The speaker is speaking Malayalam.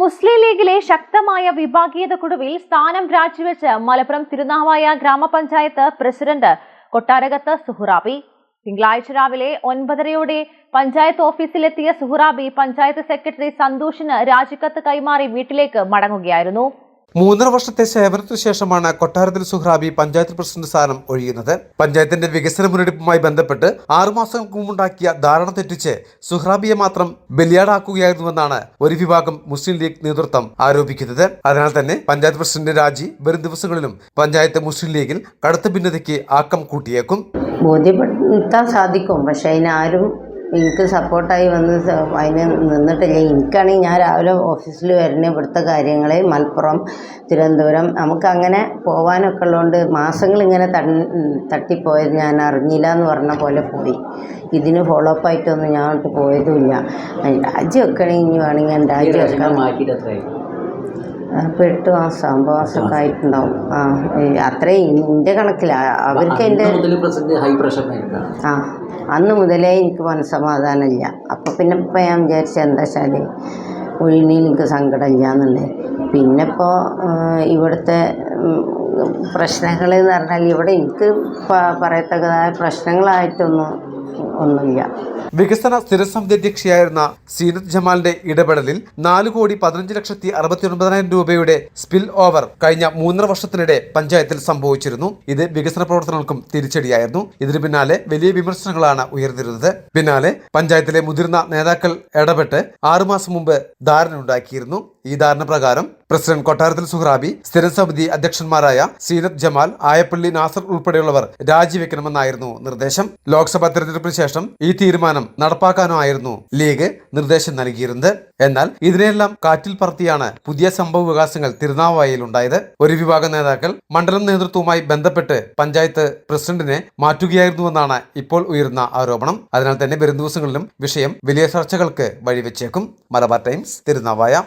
മുസ്ലിം ലീഗിലെ ശക്തമായ വിഭാഗീയതക്കൊടുവിൽ സ്ഥാനം രാജിവെച്ച് മലപ്പുറം തിരുനാവായ ഗ്രാമപഞ്ചായത്ത് പ്രസിഡന്റ് കൊട്ടാരകത്ത് സുഹുറാബി. തിങ്കളാഴ്ച രാവിലെ ഒൻപതരയോടെ പഞ്ചായത്ത് ഓഫീസിലെത്തിയ സുഹുറാബി പഞ്ചായത്ത് സെക്രട്ടറി സന്തോഷിന് രാജിക്കത്ത് കൈമാറി വീട്ടിലേക്ക് മടങ്ങുകയായിരുന്നു. മൂന്നര വർഷത്തെ സേവനത്തിനു ശേഷമാണ് കൊട്ടാരത്തിൽ സുഹ്രാബി പഞ്ചായത്ത് പ്രസിഡന്റ് സ്ഥാനം ഒഴിയുന്നത്. പഞ്ചായത്തിന്റെ വികസന മുന്നെടുപ്പുമായി ബന്ധപ്പെട്ട് ആറുമാസങ്ങൾക്ക് മുമ്പുണ്ടാക്കിയ ധാരണ തെറ്റിച്ച് സുഹ്രാബിയെ മാത്രം ബലിയാടാക്കുകയായിരുന്നുവെന്നാണ് ഒരു വിഭാഗം മുസ്ലിം ലീഗ് നേതൃത്വം ആരോപിക്കുന്നത്. അതിനാൽ തന്നെ പഞ്ചായത്ത് പ്രസിഡന്റ് രാജി വരും ദിവസങ്ങളിലും പഞ്ചായത്ത് മുസ്ലിം ലീഗിൽ കടുത്ത ഭിന്നതയ്ക്ക് ആക്കം കൂട്ടിയേക്കും. ബോധ്യപ്പെടുത്താൻ സാധിക്കും. പക്ഷെ അതിനാരും എനിക്ക് സപ്പോർട്ടായി വന്ന് അതിന് നിന്നിട്ടില്ല. എനിക്കാണെങ്കിൽ ഞാൻ രാവിലെ ഓഫീസിൽ വരുന്ന ഇവിടുത്തെ കാര്യങ്ങൾ മലപ്പുറം തിരുവനന്തപുരം നമുക്കങ്ങനെ പോകാനൊക്കെ ഉള്ളതുകൊണ്ട് മാസങ്ങൾ ഇങ്ങനെ തട്ടിപ്പോയത് ഞാൻ അറിഞ്ഞില്ല എന്ന് പറഞ്ഞ പോലെ പോയി. ഇതിന് ഫോളോ അപ്പ് ആയിട്ടൊന്നും ഞാൻ പോയതുമില്ല. രാജ്യമൊക്കെ വെക്കണമെങ്കിൽ ഇനി വേണമെങ്കിൽ ഞാൻ രാജി മാറ്റിയിട്ട് അപ്പോൾ എട്ട് മാസം ഒമ്പത് മാസമൊക്കെ ആയിട്ടുണ്ടാവും. ആ അത്രയും എന്റെ കണക്കിലാണ് അവർക്ക് എന്റെ ആ അന്ന് മുതലേ എനിക്ക് മനസ്സമാധാനമില്ല. അപ്പോൾ പിന്നെ ഇപ്പം ഞാൻ വിചാരിച്ച എന്താ വെച്ചാൽ ഒഴിഞ്ഞ് എനിക്ക് സങ്കടമില്ല എന്നുള്ളത് പിന്നെ ഇപ്പോൾ ഇവിടുത്തെ പ്രശ്നങ്ങൾ എന്ന് പറഞ്ഞാൽ ഇവിടെ എനിക്ക് പറയത്തക്കതായ പ്രശ്നങ്ങളായിട്ടൊന്നും ഒന്നുമില്ല. വികസന സ്ഥിരസമിതി അധ്യക്ഷയായിരുന്ന സീനത്ത് ജമാലിന്റെ ഇടപെടലിൽ നാല് കോടി പതിനഞ്ച് ലക്ഷത്തി അറുപത്തി ഒൻപതിനായിരം രൂപയുടെ സ്പിൽ ഓവർ കഴിഞ്ഞ മൂന്നര വർഷത്തിനിടെ പഞ്ചായത്തിൽ സംഭവിച്ചിരുന്നു. ഇത് വികസന പ്രവർത്തനങ്ങൾക്കും തിരിച്ചടിയായിരുന്നു. ഇതിന് പിന്നാലെ വലിയ വിമർശനങ്ങളാണ് ഉയർന്നിരുന്നത്. പിന്നാലെ പഞ്ചായത്തിലെ മുതിർന്ന നേതാക്കൾ ഇടപെട്ട് ആറുമാസം മുമ്പ് ധാരണ ഉണ്ടാക്കിയിരുന്നു. ഈ ധാരണ പ്രകാരം പ്രസിഡന്റ് കൊട്ടാരത്തിൽ സുഹ്രാബി സ്ഥിരം സമിതി അധ്യക്ഷന്മാരായ സീനത്ത് ജമാൽ ആയപ്പള്ളി നാസർ ഉൾപ്പെടെയുള്ളവർ രാജിവെക്കണമെന്നായിരുന്നു നിർദ്ദേശം. ലോക്സഭാ തെരഞ്ഞെടുപ്പിന് ശേഷം ഈ തീരുമാനം നടപ്പാക്കാനായിരുന്നു ലീഗ് നിർദ്ദേശം നൽകിയിരുന്നത്. എന്നാൽ ഇതിനെല്ലാം കാറ്റിൽ പറത്തിയാണ് പുതിയ സംഭവ വികാസങ്ങൾ തിരുനാവായയിൽ ഉണ്ടായത്. ഒരു വിഭാഗം നേതാക്കൾ മണ്ഡലം നേതൃത്വവുമായി ബന്ധപ്പെട്ട് പഞ്ചായത്ത് പ്രസിഡന്റിനെ മാറ്റുകയായിരുന്നുവെന്നാണ് ഇപ്പോൾ ഉയരുന്ന ആരോപണം. അതിനാൽ തന്നെ വരും ദിവസങ്ങളിലും വിഷയം വലിയ ചർച്ചകൾക്ക് വഴിവെച്ചേക്കും. മലബാർ ടൈംസ് തിരുനാവായ.